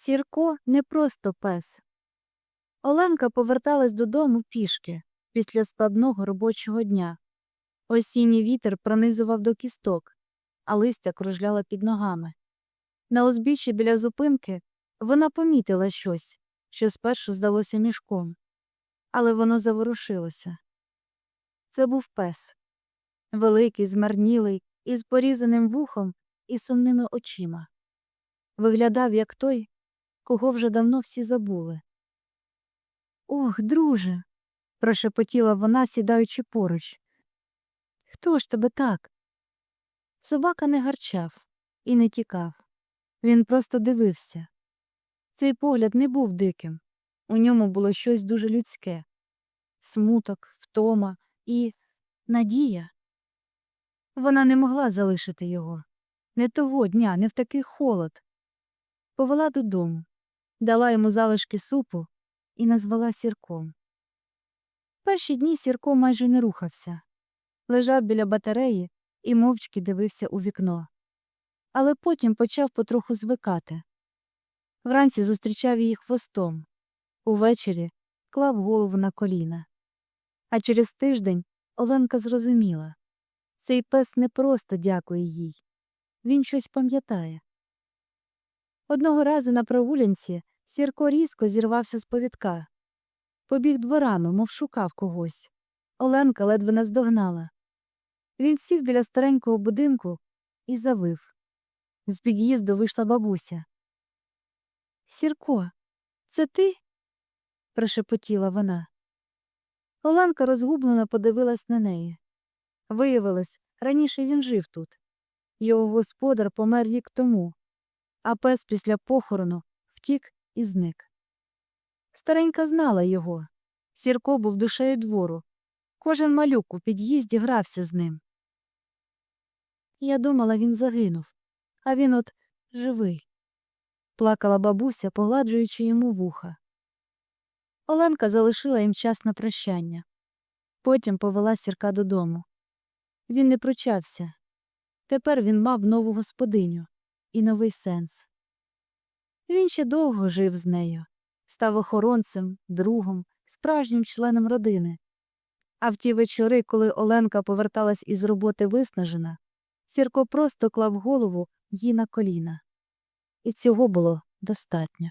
Сірко не просто пес. Оленка поверталась додому пішки після складного робочого дня. Осінній вітер пронизував до кісток, а листя кружляло під ногами. На узбіччі біля зупинки вона помітила щось, що спершу здалося мішком, але воно заворушилося. Це був пес. Великий, змарнілий, із порізаним вухом і сумними очима. Виглядав, як той, кого вже давно всі забули. Ох, друже. прошепотіла вона, сідаючи поруч. Хто ж тебе так? Собака не гарчав і не тікав. Він просто дивився. Цей погляд не був диким. У ньому було щось дуже людське смуток, втома і надія. Вона не могла залишити його. Не того дня, не в такий холод. Повела додому, дала йому залишки супу і назвала сірком. Перші дні Сірко майже не рухався. Лежав біля батареї і мовчки дивився у вікно. Але потім почав потроху звикати. Вранці зустрічав її хвостом, увечері клав голову на коліна. А через тиждень Оленка зрозуміла цей пес не просто дякує їй, він щось пам'ятає. Одного разу на прогулянці Сірко різко зірвався з повідка. Побіг дворами, мов шукав когось. Оленка ледве наздогнала. Він сів біля старенького будинку і завив. З під'їзду вийшла бабуся. Сірко, це ти? прошепотіла вона. Оленка розгублено подивилась на неї. Виявилось, раніше він жив тут. Його господар помер рік тому, а пес після похорону втік і зник. Старенька знала його. Сірко був душею двору. Кожен малюк у під'їзді грався з ним. Я думала, він загинув, а він от живий. Плакала бабуся, погладжуючи йому вуха. Оленка залишила їм час на прощання. Потім повела сірка додому. Він не пручався. Тепер він мав нову господиню і новий сенс. Він ще довго жив з нею, став охоронцем, другом, справжнім членом родини. А в ті вечори, коли Оленка поверталась із роботи виснажена, Сірко просто клав голову їй на коліна. І цього було достатньо.